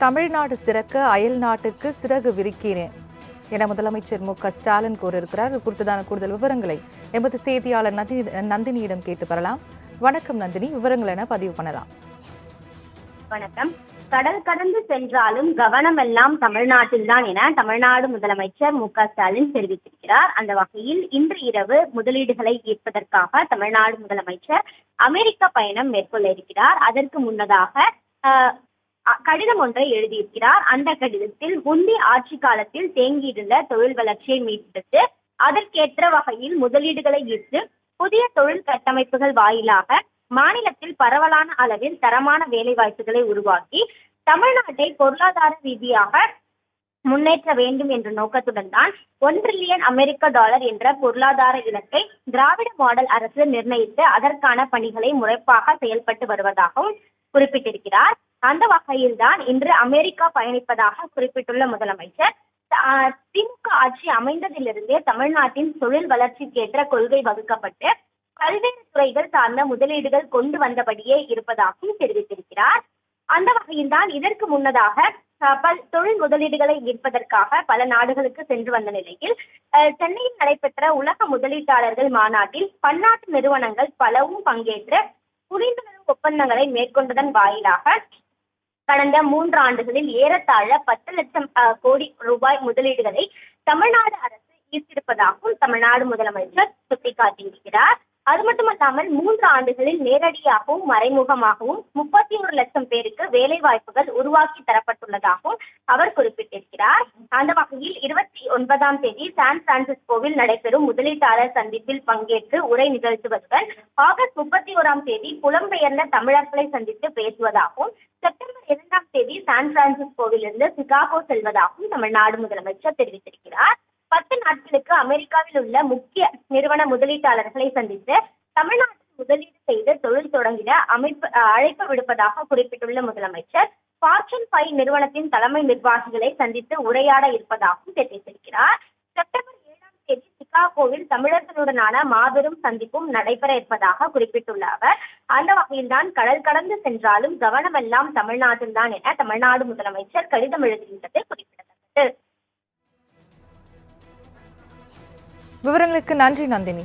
தமிழ்நாடு சிறக்க அயல் நாட்டுக்கு சிறகு விரிக்கிறேன் என முதலமைச்சர் மு க ஸ்டாலின் கூறியிருக்கிறார். இது குறித்ததான கூடுதல் விவரங்களை எமது செய்தியாளர் நந்தினி நந்தினியிடம் கேட்டு பெறலாம் வணக்கம் நந்தினி விவரங்கள் என பதிவு பண்ணலாம். வணக்கம். கடல் கடந்து சென்றாலும் கவனம் எல்லாம் தமிழ்நாட்டில்தான் என தமிழ்நாடு முதலமைச்சர் மு க ஸ்டாலின் தெரிவித்திருக்கிறார். அந்த வகையில் இன்று இரவு முதலீடுகளை ஈர்ப்பதற்காக தமிழ்நாடு முதலமைச்சர் அமெரிக்க பயணம் மேற்கொள்ள இருக்கிறார். அதற்கு முன்னதாக ஆஹ், கடிதம் ஒன்றை எழுதியிருக்கிறார். அந்த கடிதத்தில் முந்தி ஆட்சி காலத்தில் தேங்கியிருந்த தொழில் வளர்ச்சியை மீட்டெடுத்து அதற்கேற்ற வகையில் முதலீடுகளை ஈர்த்து புதிய தொழில் கட்டமைப்புகள் வாயிலாக மாநிலத்தில் பரவலான அளவில் தரமான வேலை வாய்ப்புகளை உருவாக்கி தமிழ்நாட்டை பொருளாதார ரீதியாக முன்னேற்ற வேண்டும் என்ற நோக்கத்துடன் தான் ஒன் ட்ரில்லியன் அமெரிக்க டாலர் என்ற பொருளாதார இலக்கை திராவிட மாடல் அரசு நிர்ணயித்து அதற்கான பணிகளை முறைப்பாக செயல்பட்டு வருவதாகவும் குறிப்பிட்டிருக்கிறார். அந்த வகையில்தான் இன்று அமெரிக்கா பயணிப்பதாக குறிப்பிட்டுள்ள முதலமைச்சர். திமுக ஆட்சி அமைந்ததிலிருந்தே தமிழ்நாட்டின் தொழில் வளர்ச்சிக்கேற்ற கொள்கை வகுக்கப்பட்டு பல்வேறு துறைகள் சார்ந்த முதலீடுகள் கொண்டு வந்தபடியே இருப்பதாகவும் தெரிவித்திருக்கிறார். அந்த வகையில்தான் இதற்கு முன்னதாக பல் தொழில் முதலீடுகளை ஈர்ப்பதற்காக பல நாடுகளுக்கு சென்று வந்த நிலையில் அஹ், சென்னையில் நடைபெற்ற உலக முதலீட்டாளர்கள் மாநாட்டில் பன்னாட்டு நிறுவனங்கள் பலவும் பங்கேற்று புரிந்துணர்வு ஒப்பந்தங்களை மேற்கொண்டதன் வாயிலாக கடந்த மூன்று ஆண்டுகளில் ஏறத்தாழ பத்து லட்சம் கோடி ரூபாய் முதலீடுகளை தமிழ்நாடு அரசு ஈர்த்திருப்பதாகவும் தமிழ்நாடு முதலமைச்சர் சுட்டிக்காட்டியிருக்கிறார். அது மட்டுமல்லாமல் மூன்று ஆண்டுகளில் நேரடியாகவும் மறைமுகமாகவும் முப்பத்தி ஒரு லட்சம் பேருக்கு வேலை வாய்ப்புகள் உருவாக்கி தரப்பட்டுள்ளதாகவும் அவர் குறிப்பிட்டிருக்கிறார். அந்த வகையில் இருபத்தி ஒன்பதாம் தேதி சான் பிரான்சிஸ்கோவில் நடைபெறும் முதலீட்டாளர் சந்திப்பில் பங்கேற்று உரை நிகழ்த்துவதுடன் ஆகஸ்ட் முப்பத்தி ஓராம் தேதி புலம்பெயர்ந்த தமிழர்களை சந்தித்து பேசுவதாகவும் செப்டம்பர் தேதி சான் பிரான்சிஸ்கோவிலிருந்து சிகாகோ செல்வதாகவும் தமிழ்நாடு முதலமைச்சர் தெரிவித்திருக்கிறார். பத்து நாட்களுக்கு அமெரிக்காவில் உள்ள முக்கிய நிறுவன முதலீட்டாளர்களை சந்தித்து தமிழ்நாட்டில் முதலீடு செய்து தொழில் தொடங்கிட அமைப்பு அழைப்பு விடுப்பதாக குறிப்பிட்டுள்ள முதலமைச்சர் ஃபார்ச்சூன் ஃபைவ் நிறுவனத்தின் தலைமை நிர்வாகிகளை சந்தித்து உரையாட இருப்பதாகவும் தெரிவித்திருக்கிறார். சிகாகோவில் தமிழர்களுடனான மாபெரும் சந்திப்பும் நடைபெற இருப்பதாக குறிப்பிட்டுள்ள அவர் அந்த வகையில்தான் கடல் கடந்து சென்றாலும் கவனமெல்லாம் தமிழ்நாட்டில்தான் என தமிழ்நாடு முதலமைச்சர் கடிதம் எழுதியுள்ளது குறிப்பிடத்தக்கது. விவரங்களுக்கு நன்றி நந்தினி.